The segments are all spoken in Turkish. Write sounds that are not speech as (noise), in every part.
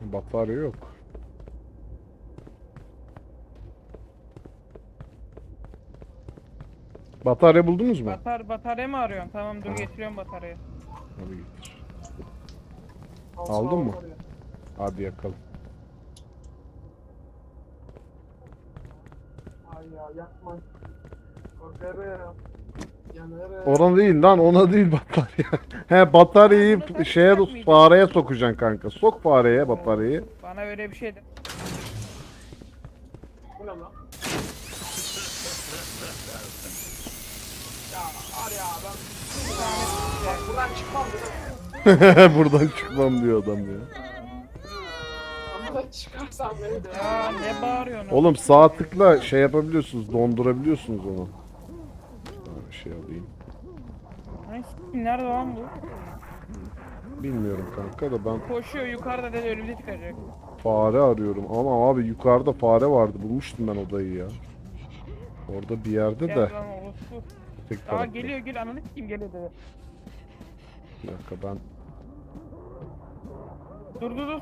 Batarya yok. Batarya buldunuz mu? Batar batarya mı arıyorsun? Tamam dur getiriyorum bataryayı. Hadi getir. Al, Aldın mı? Hadi yakalım. Ay ya yapma. Korkarım. Ona değil lan ona değil batarya. (laughs) He bataryayı şeye fareye sokacaksın kanka. Sok fareye bataryayı. Bana öyle bir şey de. Bu ne lan? ya var ya ben... Bak buradan çıkmam dedim. Buradan çıkmam diyor adam ya. Ama çıkarsam beni de. Ya ne bağırıyorsun? Oğlum sağ tıkla şey yapabiliyorsunuz, dondurabiliyorsunuz onu. Şey alayım. Ay, Nerede lan bu? Bilmiyorum kanka da ben Koşuyor yukarıda dedi önümüze çıkacak. fare arıyorum. Ama abi yukarıda fare vardı. Bulmuştum ben odayı ya. Orada bir yerde Gel de lan orospu. tek Aa tarafta. geliyor gel ananı s**eyim geliyor dedi. Bir dakika ben Dur dur dur.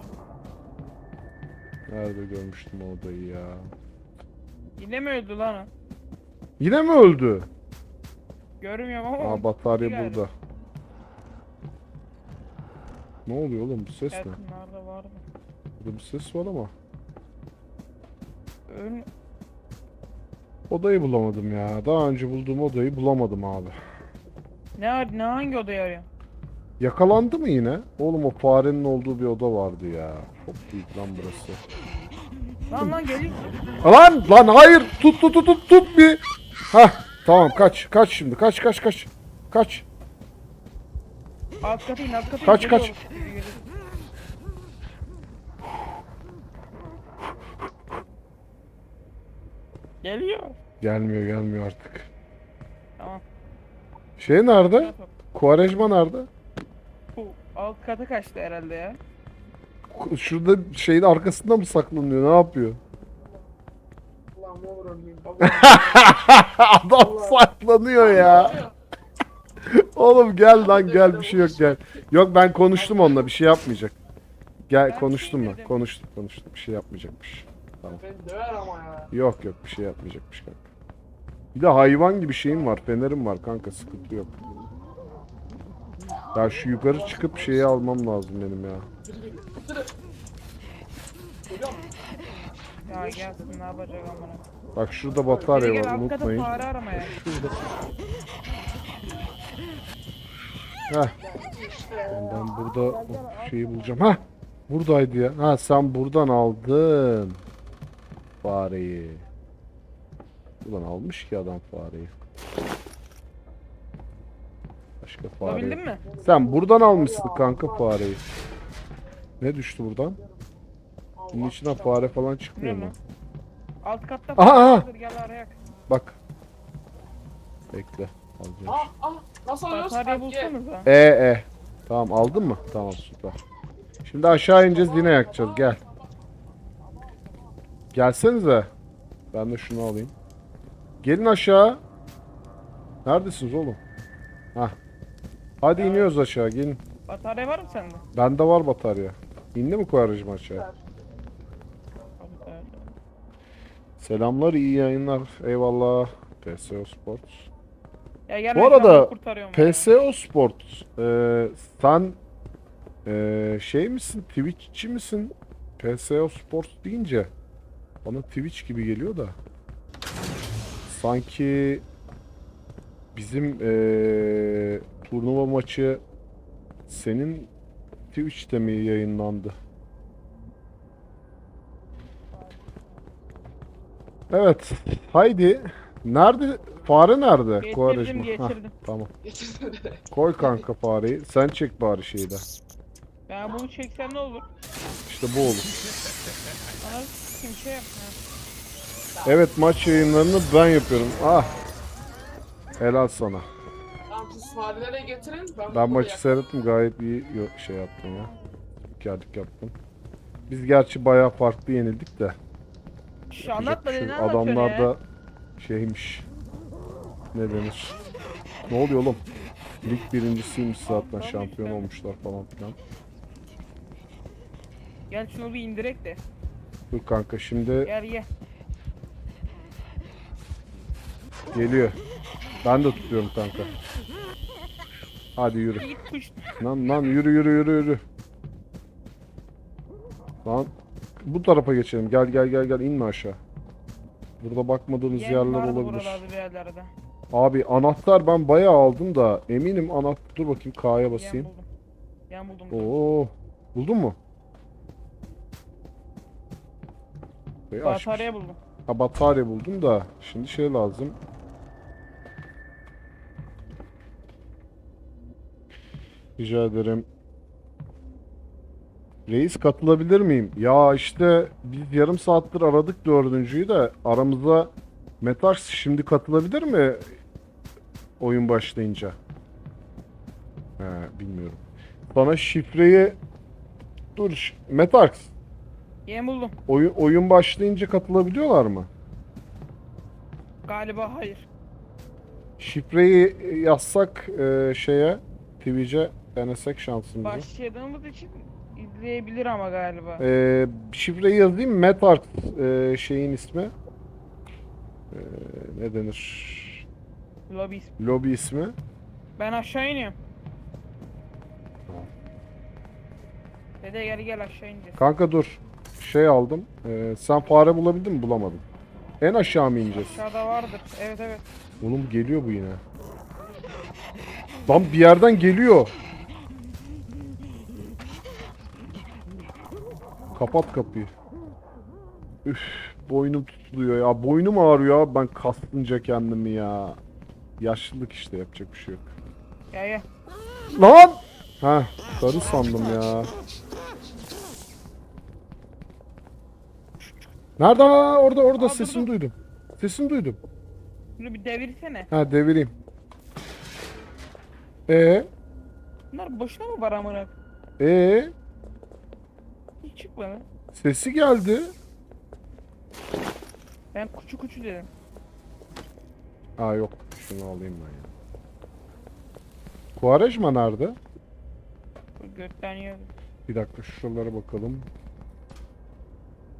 nerede görmüştüm o odayı ya. Yine mi öldü lan o? Yine mi öldü? Görmüyorum ama. Aa batarya burada. Ne oluyor oğlum bu ses ne? Yakınlarda vardı. Burada bir ses var ama. Ön... Odayı bulamadım ya. Daha önce bulduğum odayı bulamadım abi. Ne, ne hangi odayı arıyorsun? Yakalandı mı yine? Oğlum o farenin olduğu bir oda vardı ya. Çok büyük lan burası. Lan lan geliyor. Lan lan hayır tut tut tut tut tut bir. Hah tamam kaç kaç şimdi kaç kaç kaç. Kaç. Alt katı in alt katı. Kaç, kaç. Geliyor. Gelmiyor gelmiyor artık. Tamam. Şey nerede? Kuvarejma nerede? Bu alt kata kaçtı herhalde ya. Ku- Şurada şeyin arkasında mı saklanıyor? Ne yapıyor? Ulan ne olur ölmeyeyim. Baba. (laughs) Adam saklanıyor ya. Oğlum gel lan gel bir şey yok gel. Yok ben konuştum onunla bir şey yapmayacak. Gel konuştum şey ben. dedim. Konuştum konuştum bir şey yapmayacakmış. Ya. Yok yok bir şey yapmayacakmış kanka. Bir de hayvan gibi şeyim var. Fenerim var kanka sıkıntı yok. Ya şu yukarı çıkıp şeyi almam lazım benim ya. Ya gelsin ne yapacak amına. Bak şurada batarya var unutmayın. fare aramaya. Heh ben burada şeyi bulacağım. Heh buradaydı ya. Ha sen buradan aldın. Fareyi. Ulan almış ki adam fareyi. Başka fare. Bulabildin mi? Sen buradan almışsın kanka fareyi. Ne düştü buradan? Bunun içinden fare falan çıkmıyor mu? Alt katta Aha, fare aha. vardır, gel arayak. Bak. Bekle. Alacağım. Ah ah. Nasıl alıyoruz? Batarya gel. bulsanıza. E e. Tamam aldın mı? Tamam süper. Şimdi aşağı ineceğiz yine yakacağız. Gel. Gelsenize. Ben de şunu alayım. Gelin aşağı. Neredesiniz oğlum? Hah. Hadi iniyoruz aşağı gelin. Batarya var mı sende? Bende var batarya. İndi mi koyarıcım aşağı? Batarya. Selamlar iyi yayınlar. Eyvallah. PSO Sports. Ya gel Bu arada. PSO Sports. Eee sen eee, şey misin? Twitch'çi misin? PSO Sports deyince bana Twitch gibi geliyor da. Sanki bizim eee, turnuva maçı senin Twitch'te mi yayınlandı? Evet. Haydi. Nerede? Fare nerede? Getirdim, Kovarejma. Hah, getirdim. tamam. Getirdim (laughs) de. Koy kanka fareyi. Sen çek bari şeyi de. Ben bunu çeksem ne olur? İşte bu olur. Bana şey yapma. Evet maç yayınlarını ben yapıyorum. Ah. Helal sana. Tamam siz getirin. Ben, Ben bunu maçı yak- seyrettim gayet iyi yo- şey yaptın ya. Hikârlık yaptın. Biz gerçi bayağı farklı yenildik de. Yapacak anlatma şey dedi yok. ne anlatıyorsun Adamlar ya? da şeymiş. Ne denir? Ne oluyor oğlum? Lig birincisiymiş zaten şampiyon olmuşlar falan filan. Gel şunu bir indirek de. Dur kanka şimdi Gel gel. geliyor. Ben de tutuyorum kanka. Hadi yürü. Git kuş. Lan lan yürü yürü yürü yürü. Lan bu tarafa geçelim. Gel gel gel gel inme aşağı. Burada bakmadığımız Yem yerler vardı olabilir. buralarda bir yerlerde. Abi anahtar ben bayağı aldım da eminim anahtar. Dur bakayım K'ya Yem basayım. buldum. Yem buldum. Oo. Buldun mu? Bey açmış. Batarya buldum. Ha batarya buldum da şimdi şey lazım. Rica ederim. Reis katılabilir miyim? Ya işte biz yarım saattir aradık dördüncüyü de aramıza Metax şimdi katılabilir mi? Oyun başlayınca. He bilmiyorum. Bana şifreyi dur Metax Yem buldum. oyun oyun başlayınca katılabiliyorlar mı? Galiba hayır. Şifreyi yazsak e, şeye Twitch'e denesek şansımızı. Başladığımız için izleyebilir ama galiba. E, şifreyi yazayım Metark e, şeyin ismi. E, ne denir? Lobby ismi. Lobi ismi. Ben aşağı iniyorum. Dede gel gel aşağı ineceğiz. Kanka dur. Şey aldım. E, sen fare bulabildin mi? Bulamadım. En aşağı mı ineceğiz? Aşağıda vardır. Evet evet. Oğlum geliyor bu yine. Lan bir yerden geliyor. Kapat kapıyı. Üf, boynum tutuluyor ya. Boynum ağrıyor ya. Ben kastınca kendimi ya. Yaşlılık işte yapacak bir şey yok. Gel gel. Lan! Ha, sarı sandım ya. Nerede? Aa, Orada orada Aa, sesini dur, dur. duydum. Sesini duydum. Şunu bir devirsene. Ha devireyim. E Bunlar boşuna mı var amına? e Hiç çıkmadı. sesi geldi. Ben kuçu kuçu dedim. Aa yok. Şunu alayım ben ya. Kuarejma nerede? Gökten yiyor. Bir dakika şuralara bakalım.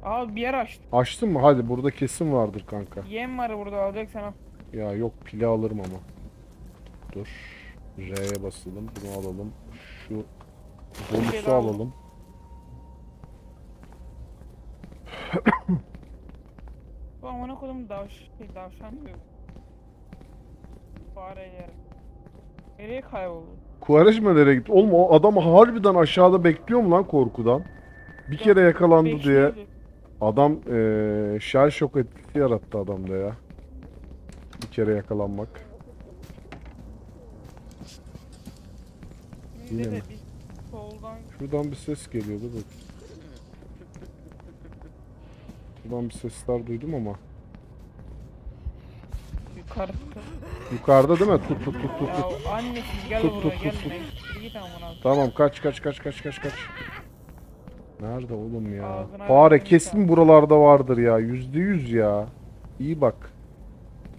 Aa bir yer açtım. Açtın mı? Hadi burada kesin vardır kanka. Yem var burada alacaksan al. Ya yok pili alırım ama. Dur. R'ye basalım. Bunu alalım. Şu bonusu şey alalım. (coughs) Bu amına kodum davş şey davşan diyor. Fare yer. Nereye kayboldu? Kuarejma nereye gitti? Oğlum o adam harbiden aşağıda bekliyor mu lan korkudan? Bir kere yakalandı diye. Adam eee shell shock etkisi yarattı adamda ya. Bir kere yakalanmak. Şimdi Yine de mi? bir soldan Şuradan bir ses geliyordu da. Şuradan bir sesler duydum ama. yukarı tut. Yukarıda değil mi? Tut tut tut tut. tut. Ya annesiz gel Tut, buraya tut, tut. Git amına. Tamam kaç kaç kaç kaç kaç kaç. Nerede oğlum ya? Ağzına Fare verdim kesin buralarda vardır ya. Yüzde yüz ya. İyi bak.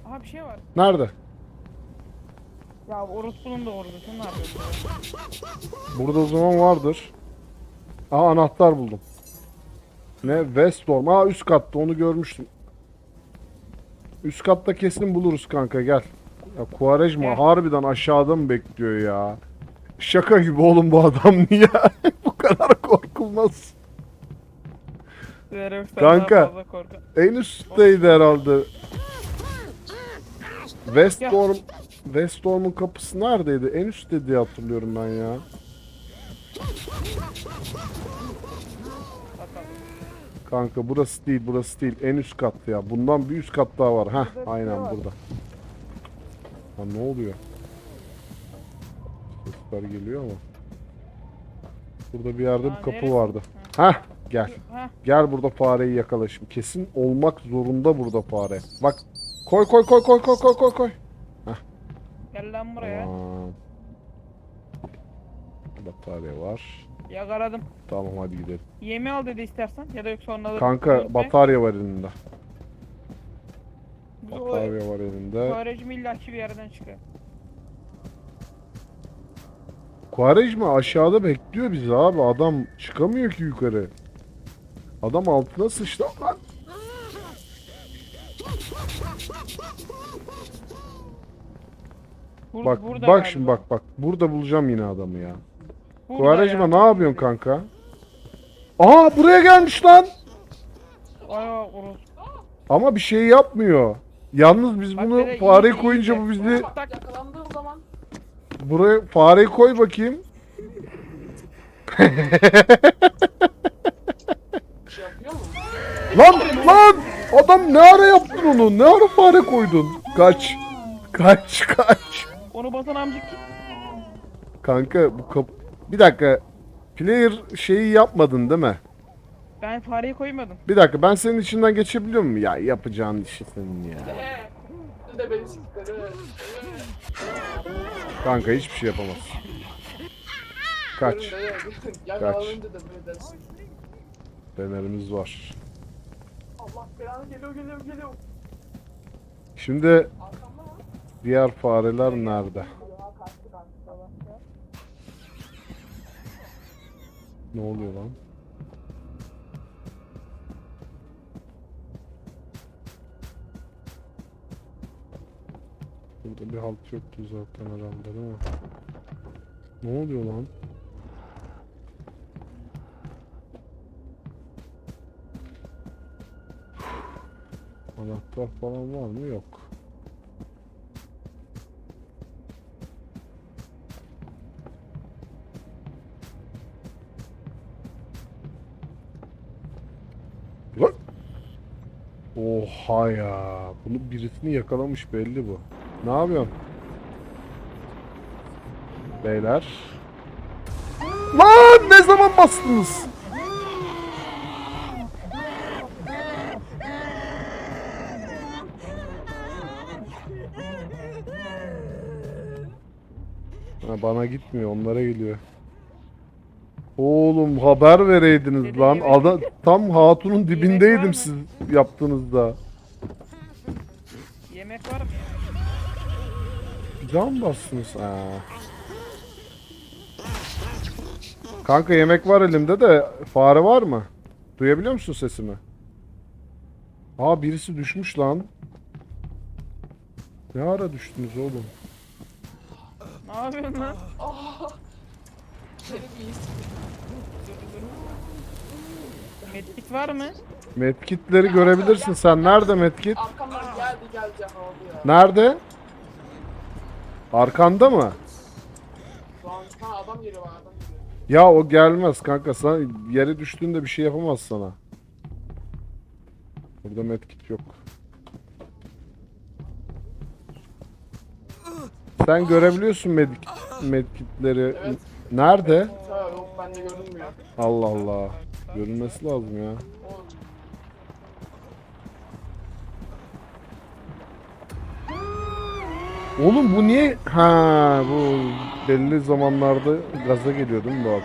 Aha bir şey var. Nerede? Ya orospunun da orada. Sen ne yapıyorsun? Burada o zaman vardır. Aa anahtar buldum. Ne? Westorm. Aa üst katta onu görmüştüm. Üst katta kesin buluruz kanka gel. Ya Kuarejma harbiden aşağıda mı bekliyor ya? Şaka gibi oğlum bu adam (laughs) niye? bu kadar korkulmaz. Kanka. En üstteydi herhalde. Westorm Westorm'un kapısı neredeydi? En üstte diye hatırlıyorum ben ya. Kanka burası değil, burası değil. En üst kat ya. Bundan bir üst kat daha var. Şey aynen var. burada. Ha ne oluyor? Sesler geliyor ama. Burada bir yerde bir kapı vardı. Ha. Gel. Gel burada fareyi yakala şimdi. Kesin olmak zorunda burada fare. Bak. Koy koy koy koy koy koy koy koy. Gel lan buraya. Tamam. Batarya var. Yakaladım. Tamam hadi gidelim. Yemi al dedi istersen ya da yoksa onları Kanka batarya var elinde. Batarya var elinde. Öğrencim illaki bir yerden çıkıyor. Quaresma aşağıda bekliyor bizi abi. Adam çıkamıyor ki yukarı. Adam altına sıçtı lan. Bur- Bak burada bak şimdi bak bak. Burada bulacağım yine adamı ya. Kuvarajma ne yapıyorsun kanka? Aa buraya gelmiş lan. Ay orospu. Ama bir şey yapmıyor. Yalnız biz Bak bunu böyle iyi fareyi iyi koyunca de. bu bizi yakalandığım zaman buraya fareyi koy bakayım. bir şey yapıyor mu? Lan lan adam ne ara yaptın onu? Ne ara fare koydun? Kaç. Kaç kaç. Onu basan amcık? Kanka bu kap... Bir dakika. Player şeyi yapmadın değil mi? Ben fareyi koymadım. Bir dakika ben senin içinden geçebiliyor muyum? Ya yapacağın işi senin ya. Kanka hiçbir şey yapamaz. Kaç. Dersin. Fenerimiz var. Allah belanı geliyor geliyor geliyor. Şimdi diğer fareler nerede? Ne oluyor lan? Burada bir halt yoktu zaten herhalde değil mi? Ne oluyor lan? Anahtar falan var mı? Yok. Oha ya. Bunu birisini yakalamış belli bu. Ne yapıyorsun? Beyler. Lan ne zaman bastınız? Ha, bana gitmiyor onlara geliyor. Oğlum haber vereydiniz lan. Ada, tam hatunun dibindeydim siz yaptığınızda. Yemek var mı? Mı bastınız? Ha. Kanka yemek var elimde de fare var mı? Duyabiliyor musun sesimi? Aa birisi düşmüş lan. Ne ara düştünüz oğlum? Ne yapıyorsun lan? Medkit var mı? Medkitleri görebilirsin sen. Nerede medkit? Arkamdan geldi geldi yakaladı ya. Nerede? Arkanda mı? Şu an ha adam geliyor adam geliyor. Ya o gelmez kanka. Sen yere düştüğünde bir şey yapamaz sana. Burada medkit yok. Sen görebiliyorsun medkit, medkitleri. Evet. Nerede? Ha yok bende görünmüyor. Allah Allah. Görünmesi lazım ya. Oğlum bu niye? Ha bu belli zamanlarda gaza geliyor değil mi bu adam?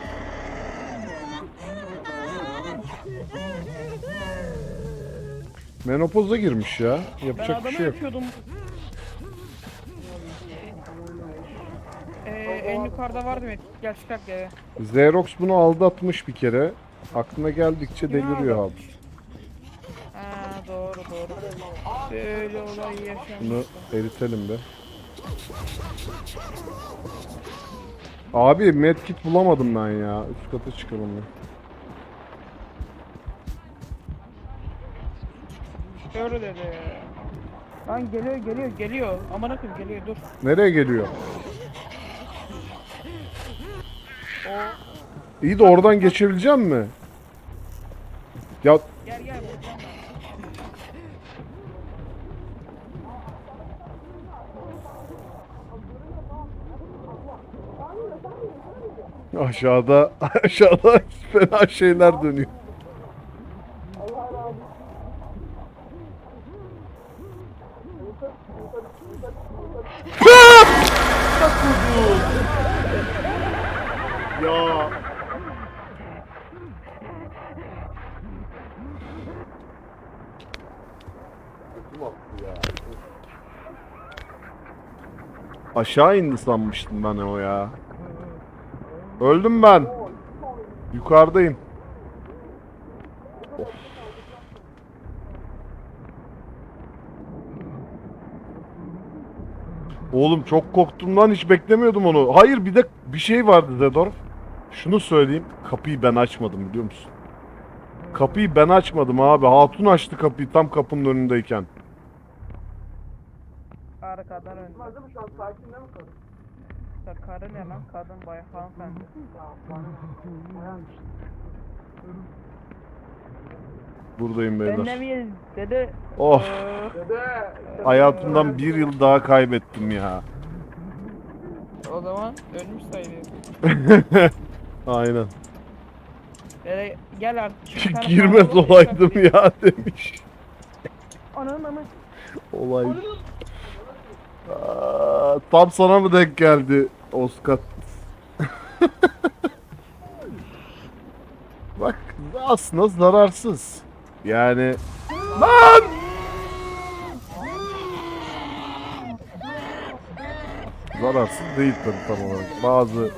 Menopoza girmiş ya. Yapacak bir şey yok. yapıyordum. Ee, en yukarıda vardı medkit. Gel çıkak eve. Xerox bunu aldatmış bir kere. Aklına geldikçe Kim deliriyor abi. Ha doğru doğru. Böyle olay yaşanmış. Bunu eritelim be. Abi medkit bulamadım ben ya. Üst kata çıkalım ya. Şöyle dedi. Lan geliyor geliyor geliyor. Aman akım geliyor dur. Nereye geliyor? O İyi de oradan geçebileceğim mi? Ya gel gel buradan. Aşağıda (laughs) aşağıda fena şeyler dönüyor. ya Aşağı indi sanmıştım ben o ya. Öldüm ben. Yukarıdayım. Oğlum çok korktum lan hiç beklemiyordum onu. Hayır bir de bir şey vardı Zedorf. Şunu söyleyeyim. Kapıyı ben açmadım biliyor musun? Kapıyı ben açmadım abi. Hatun açtı kapıyı tam kapının önündeyken. Arkadan ön. Ya Karı ne lan? Kadın bayağı hanımefendi. Buradayım Ben beyler. miyiz dedi. Oh. Ee, Dede. Hayatımdan bir yıl daha kaybettim ya. o zaman ölmüş sayılıyor. (laughs) Aynen. Dede gel artık. bir tane Girmez olaydım ya demiş. Ananın amı. Olay. Tam sana mı denk geldi Oscar? (laughs) Bak aslında zararsız. Yani lan! Zararsız değil tabii tam olarak. Bazı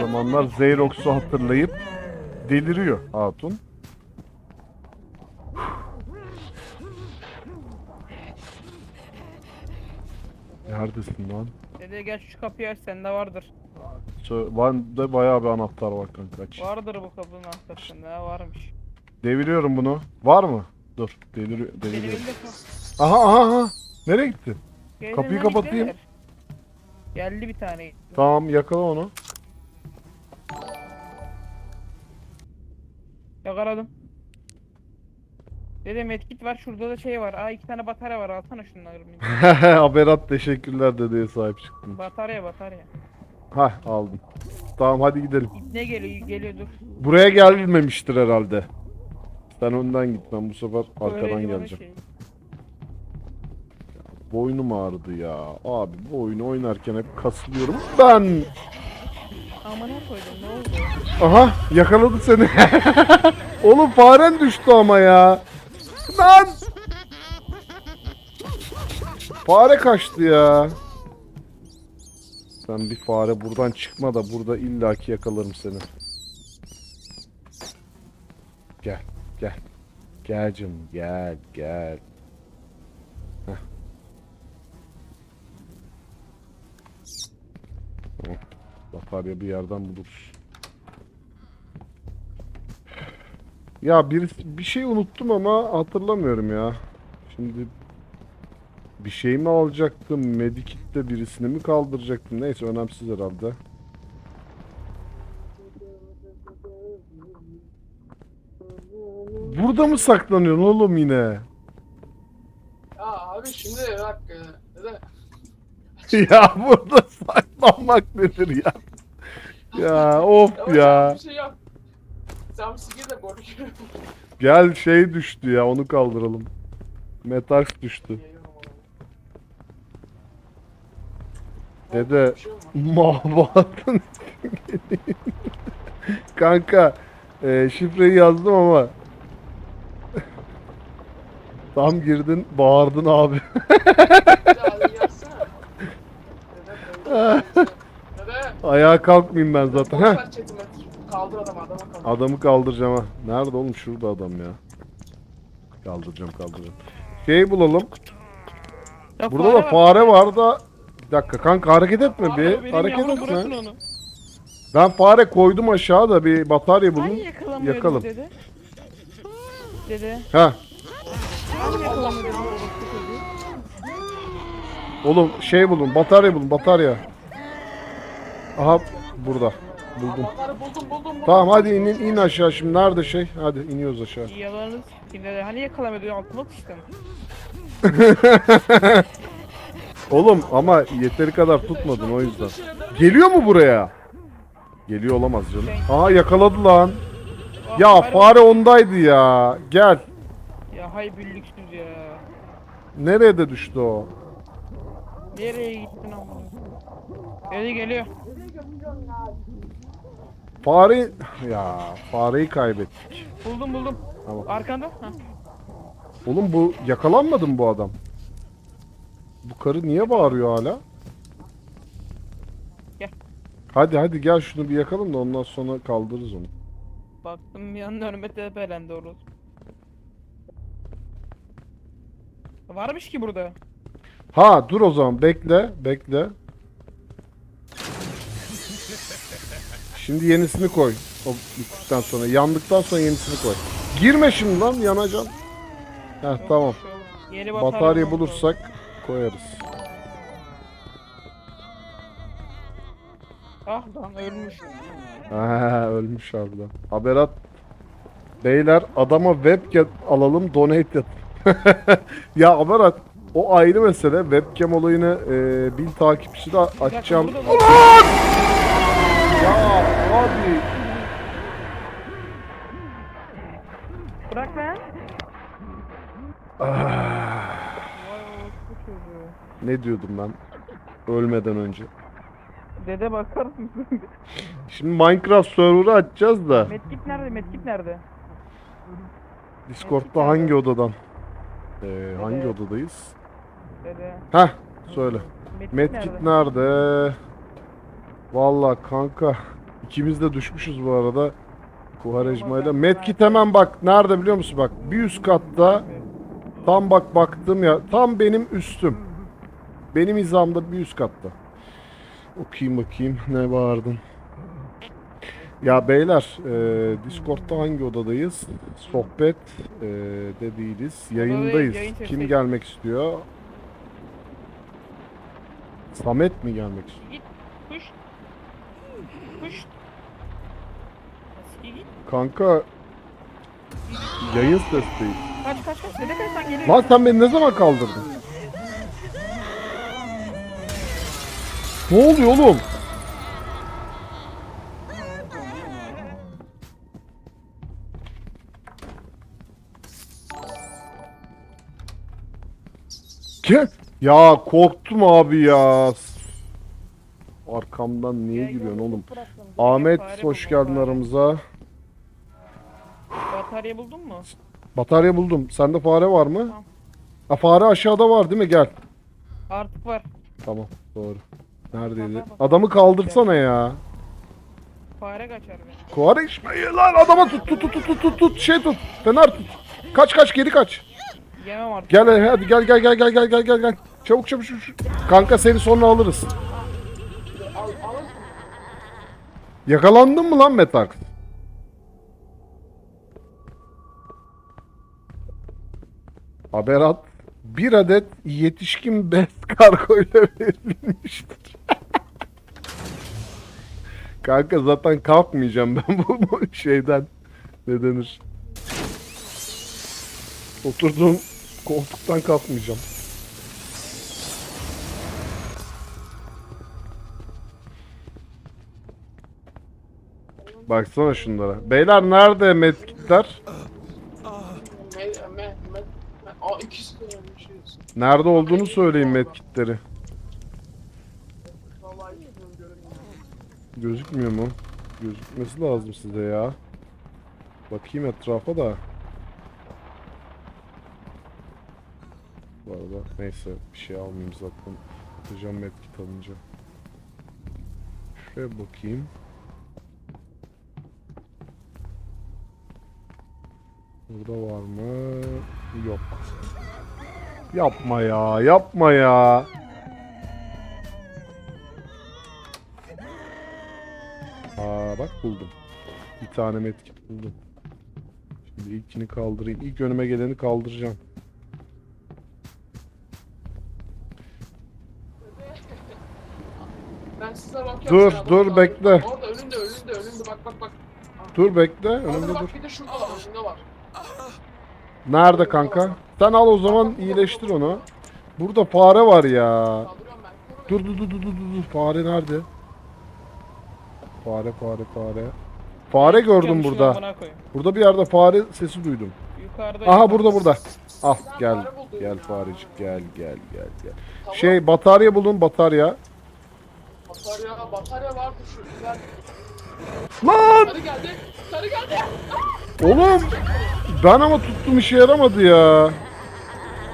zamanlar Xerox'u hatırlayıp deliriyor hatun. Neredesin lan? Dede gel şu kapıyı aç sende vardır. Sö- Bende bayağı bir anahtar var kanka. Aç. Vardır bu kapının anahtarı sende ha varmış. Deviriyorum bunu. Var mı? Dur. Benim deviriyorum. Aha aha aha. Nereye gitti? Gelin Kapıyı lan, kapatayım. bekleler. Geldi bir tane. Tamam yakala onu. Yakaladım. Dede medkit var şurada da şey var. Aa iki tane batarya var alsana şunları. (laughs) Aberat teşekkürler dedeye sahip çıktın. batarya batarya. Hah aldım. Tamam hadi gidelim. Ne geliyor geliyor dur. Buraya gelmemiştir herhalde. Sen önden git ben bu sefer arkadan geleceğim. şey. Boynum ağrıdı ya. Abi bu oyunu oynarken hep kasılıyorum. Ben Amına koydum ne oldu? Aha yakaladı seni. (laughs) Oğlum faren düştü ama ya. Lan. Fare kaçtı ya. Sen bir fare buradan çıkma da burada illaki yakalarım seni. Gel gel. Gel canım gel gel. Heh. Batarya bir yerden buluruz. Ya bir, bir şey unuttum ama hatırlamıyorum ya. Şimdi bir şey mi alacaktım? Medikit'te birisini mi kaldıracaktım? Neyse önemsiz herhalde. Burada mı saklanıyorsun oğlum yine? Ya abi şimdi bak. e, Dede. ya burada saklanmak nedir ya? Ya of ya. Bir şey yap. Sen bir korkuyorum. Gel şey düştü ya onu kaldıralım. Metax düştü. Dede mahvatın (laughs) Kanka e, şifreyi yazdım ama Tam girdin bağırdın abi. (laughs) Ayağa kalkmayayım ben zaten. Heh. Adamı kaldıracağım ha. Nerede oğlum şurada adam ya. Kaldıracağım kaldıracağım. Şey bulalım. Ya Burada da var. fare var da bir dakika kanka hareket etme Fare bir. Hareket etme. onu. Ben fare koydum aşağı da bir batarya bulun. Yakalamıyordun Yakalım. dede? Dede. Ha. Oğlum şey bulun, batarya bulun, batarya. Aha burada. Buldum. Buldum buldum buldum. Tamam hadi in, in aşağı şimdi. Nerede şey? Hadi iniyoruz aşağı. Yalanınız sikeyim dede. Hani yakalamıyordun altıma sıçtın. (laughs) Oğlum ama yeteri kadar tutmadın o yüzden. Geliyor mu buraya? Geliyor olamaz canım. Aha yakaladı lan. Ya fare- ondaydı ya. Gel. Ya hay büllüksüz ya. Nereye de düştü o? Nereye gittin amına? Geliyor geliyor. Fare... Ya fareyi kaybettik. Buldum buldum. Tamam. Arkanda. Heh. Oğlum bu yakalanmadı mı bu adam? Bu karı niye bağırıyor hala? Gel. Hadi hadi gel şunu bir yakalım da ondan sonra kaldırırız onu. Baktım bir an önüme tepelendi orası. Varmış ki burada. Ha dur o zaman bekle bekle. Şimdi yenisini koy. O bittikten sonra yandıktan sonra yenisini koy. Girme şimdi lan yanacaksın. Heh tamam. Yeni Batarya bulursak koyarız. Ah lan ölmüş. Ha, ölmüş harbiden. Haberat. Beyler adama webcam alalım donate yap. (laughs) ya Haberat o ayrı mesele. Webcam olayını e, bil takipçi de açacağım. var. Ya abi. Bırak lan. Ah, Vay orospu çocuğu. ne diyordum ben? Ölmeden önce. Dede bakar mısın? Şimdi Minecraft server'ı açacağız da. Medkit nerede? Medkit nerede? Discord'da hangi odadan? Ee, hangi Evet. odadayız? Dede. Heh söyle. Medkit, Medkit nerede? nerede? Vallahi kanka ikimiz de düşmüşüz bu arada. Kuharejmayla. Medkit hemen bak nerede biliyor musun bak bir üst katta tam bak baktım ya tam benim üstüm. Benim hizamda bir üst katta. Okuyayım bakayım ne bağırdın. Ya beyler e, Discord'da hangi odadayız? Sohbet e, de değiliz. Yayındayız. yayın. Kim gelmek istiyor? Samet mi gelmek istiyor? Git. Kuş. Kuş. Eski git. Kanka yayın sesteyiz. Kaç kaç kaç. Dede kaç sen geliyor. Lan sen beni ne zaman kaldırdın? Ne oluyor oğlum? Ke? Ya korktum abi ya. Arkamdan niye giriyorsun oğlum? Ahmet hoş geldin aramıza. Batarya buldun mu? Batarya buldum. Sende fare var mı? Tamam. Ha fare aşağıda var değil mi? Gel. Artık var. Tamam doğru. Neredeydi? Bak, bak, bak. Adamı kaldırsana ya. Fare kaçar be. Kovareşmeyi lan adama tut tut tut tut tut tut tut şey tut. Fener tut. Kaç kaç geri kaç. Yemem artık. Gel hadi gel gel gel gel gel gel gel gel. Çabuk çabuk çabuk. Kanka seni sonra alırız. Al, alın. Yakalandın mı lan Metax? Haber at. Bir adet yetişkin best kargo ile (laughs) verilmiştir. Kanka zaten kalkmayacağım ben bu şeyden. Ne denir? Oturduğum koltuktan kalkmayacağım. Baksana şunlara. Beyler nerede medkitler? Aa ikisi de öyle bir şey. Nerede olduğunu söyleyin medkitleri. Vallahi bilmiyorum. Gözükmüyor mu? Gözükmesi lazım size ya. Bakayım etrafa da. Bu arada neyse bir şey almayayım zaten. Atacağım medkit alınca. Şuraya bakayım. Burada var mı? Yok. Yapma ya, yapma ya. Aa bak buldum. Bir tane medkit buldum. Şimdi ilkini kaldırayım. İlk önüme geleni kaldıracağım. Ben size bakıyorum. Dur, sana, dur, orada, bekle. Orada önünde önünde önünde bak bak bak. Dur bekle. Orada Önümde dur. bak bir de şurada var şurada var. Nerede kanka? Sen al o zaman iyileştir onu. Burada fare var ya. Dur dur dur dur dur dur. Fare nerede? Fare fare fare. Fare gördüm burada. Burada bir yerde fare sesi duydum. Yukarıda. Aha burada burada. Al Ben gel. Gel farecik gel gel gel gel. Şey batarya bulun batarya. Batarya, batarya vardı şu. Lan! Sarı geldi. Sarı geldi. Oğlum ben ama tuttum işe yaramadı ya.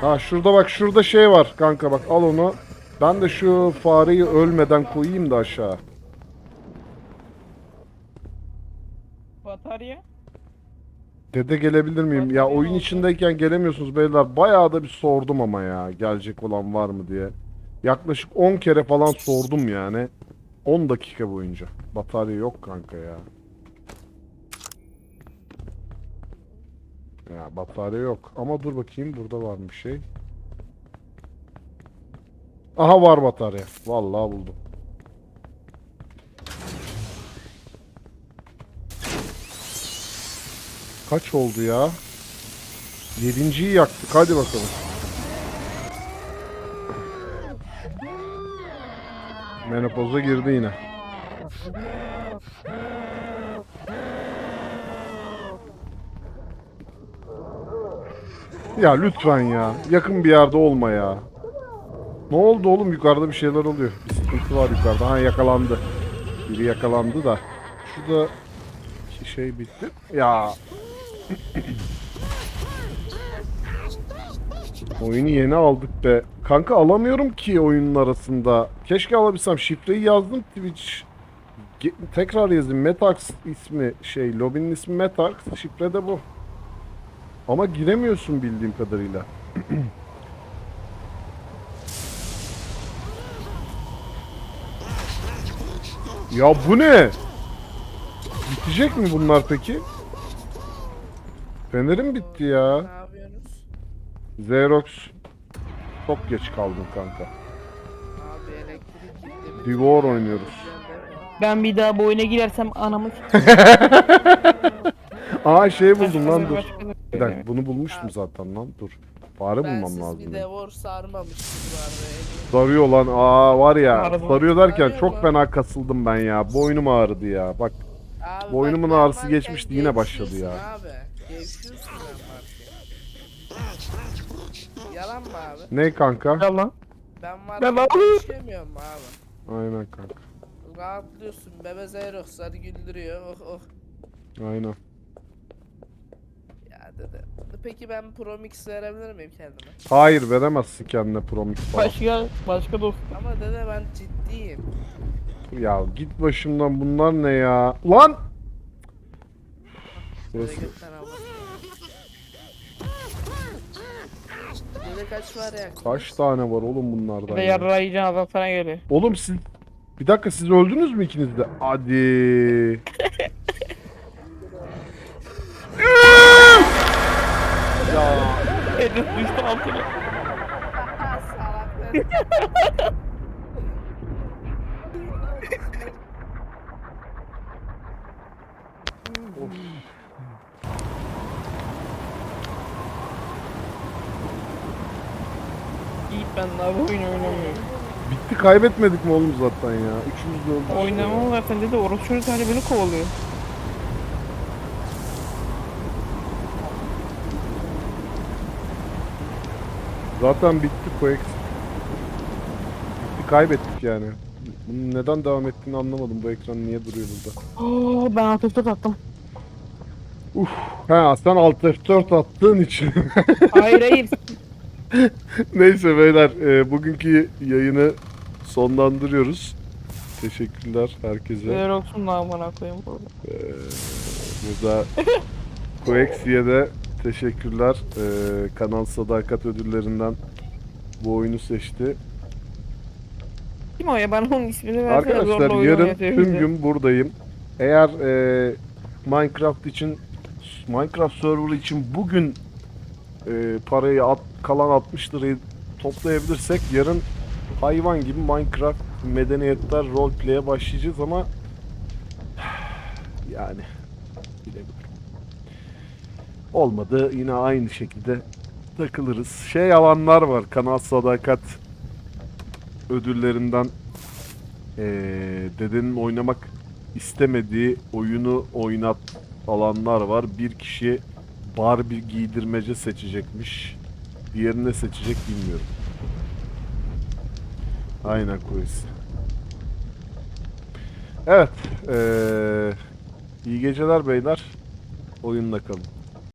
Ha şurada bak şurada şey var kanka bak al onu. Ben de şu fareyi ölmeden koyayım da aşağı. Batarya. Dede gelebilir miyim? Ya oyun içindeyken gelemiyorsunuz beyler. Bayağı da bir sordum ama ya. Gelecek olan var mı diye. Yaklaşık 10 kere falan sordum yani. 10 dakika boyunca. Batarya yok kanka ya. Ya batarya yok. Ama dur bakayım burada var bir şey? Aha var batarya. Vallahi buldum. Kaç oldu ya? Yedinciyi yaktık. Hadi bakalım. Menopoza girdi yine. Ya lütfen ya. Yakın bir yerde olma ya. Ne oldu oğlum? Yukarıda bir şeyler oluyor. Bir sıkıntı var yukarıda. Ha yakalandı. Biri yakalandı da. Şurada iki şey bitti. Ya. Oyunu yeni aldık be. Kanka alamıyorum ki oyunun arasında. Keşke alabilsem. Şifreyi yazdım Twitch. Ge- tekrar yazayım. Metax ismi şey. Lobinin ismi Metax. Şifre de bu. Ama giremiyorsun bildiğim kadarıyla. (clears throat) ya bu ne? Bitecek mi bunlar peki? Fenerim bitti ya. Xerox. Çok geç kaldım kanka. Abi elektrik gitti. Divor oynuyoruz. Ben bir daha bu oyuna girersem anamı (laughs) Aa şey buldum lan dur. Bir dakika bunu bulmuştum zaten lan dur. Fare bulmam lazım. bir benim. devor sarmamıştır vardı. Sarıyor lan aa var ya Arada- sarıyor derken Sarıyor çok lan. fena kasıldım ben ya. Boynum ağrıdı ya. Bak Abi Boynumun ağrısı geçmişti, yine başladı gevşiyorsun ya. Abi. Gevşiyorsun. Yalan mı abi? ne kanka? Yalan. Ben Ben varken abi. gevşemiyorum abi. Aynen kanka. Rahatlıyorsun. Bebe Zeyrox sarı güldürüyor. Oh oh. Aynen. Ya dede. Peki ben Pro Mix verebilir miyim kendime? Hayır veremezsin kendine Promix falan. Başka başka dost. Ama dede ben ciddiyim. Ya git başımdan bunlar ne ya? Lan! Dede Burası- götten kaç var ya? Kaç tane var oğlum bunlardan de ya? adam sana geliyor. Oğlum siz... Bir dakika siz öldünüz mü ikiniz de? Hadi. Edis düştü altına. Salak dede. Yiğit ben daha bu oyunu oynamıyorum. Bitti kaybetmedik mi oğlum zaten ya? Üçümüz de öldük. Oynamam zaten dedi orası çocuk hani beni kovalıyor. Zaten bitti Quake. Bitti kaybettik yani. Bunun neden devam ettiğini anlamadım. Bu ekran niye duruyor burada? Oo, ben alt F4 attım. Ha sen Alt F4 attığın için. Hayır hayır. (laughs) (laughs) Neyse beyler e, bugünkü yayını sonlandırıyoruz. Teşekkürler herkese. Xerox'un da amına koyayım burada. E, burada (laughs) Quake'siye de teşekkürler. E, kanal sadakat ödüllerinden bu oyunu seçti. Kim o ya? Ben onun ismini versene Arkadaşlar zorla oyun yarın oynatıyor tüm bizi. gün buradayım. Eğer e, Minecraft için Minecraft server için bugün e, parayı at, kalan 60 lirayı toplayabilirsek yarın hayvan gibi Minecraft medeniyetler roleplay'e başlayacağız ama (sighs) yani bilemiyorum. Olmadı yine aynı şekilde takılırız. Şey alanlar var kanal sadakat ödüllerinden eee, dedenin oynamak istemediği oyunu oynat alanlar var. Bir kişi Barbie giydirmece seçecekmiş. Diğerini ne seçecek bilmiyorum. Aynen Quest. Evet. eee, iyi geceler beyler. Oyunla kalın.